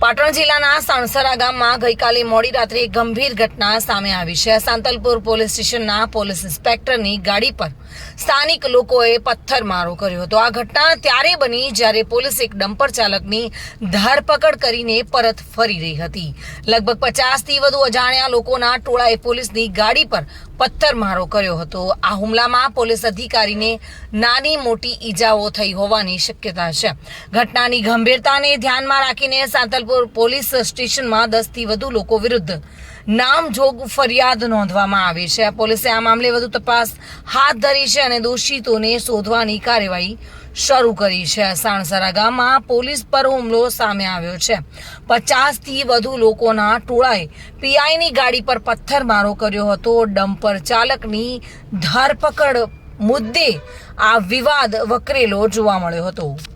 પાટણ જિલ્લાના સાણસરા ગામમાં ગઈકાલે મોડી રાત્રે ગંભીર ઘટના સામે આવી છે. સાંતલપુર પોલીસ સ્ટેશનના પોલીસ ઇન્સ્પેક્ટરની ગાડી પર સ્થાનિક લોકોએ પથ્થરમારો કર્યો હતો. આ ઘટના ત્યારે બની જ્યારે પોલીસ એક ડમ્પર ચાલકની ધરપકડ કરીને પરત ફરી રહી હતી. લગભગ પચાસથી વધુ અજાણ્યા લોકોના ટોળાએ પોલીસની ગાડી પર પથ્થરમારો કર્યો હતો. આ હુમલામાં પોલીસ અધિકારીને નાની મોટી ઈજાઓ થઈ હોવાની શક્યતા છે. ઘટનાની ગંભીરતાને ધ્યાનમાં રાખીને સાંતલપુર પોલીસ સ્ટેશનમાં દસથી વધુ લોકો વિરુદ્ધ નામજોગ ફરિયાદ નોંધવામાં આવી છે. પોલીસે આ મામલે વધુ તપાસ હાથ ધરી છે અને દોષિતોને શોધવાની કાર્યવાહી શરૂ કરી છે. સાણસરા ગામમાં પોલીસ પર હુમલો સામે આવ્યો છે. પચાસથી વધુ લોકોના ટોળાએ પીઆઈની ગાડી પર પથ્થરમારો કર્યો હતો. ડમ્પર ચાલકની ધરપકડ મુદ્દે આ વિવાદ વકરેલો જોવા મળ્યો હતો.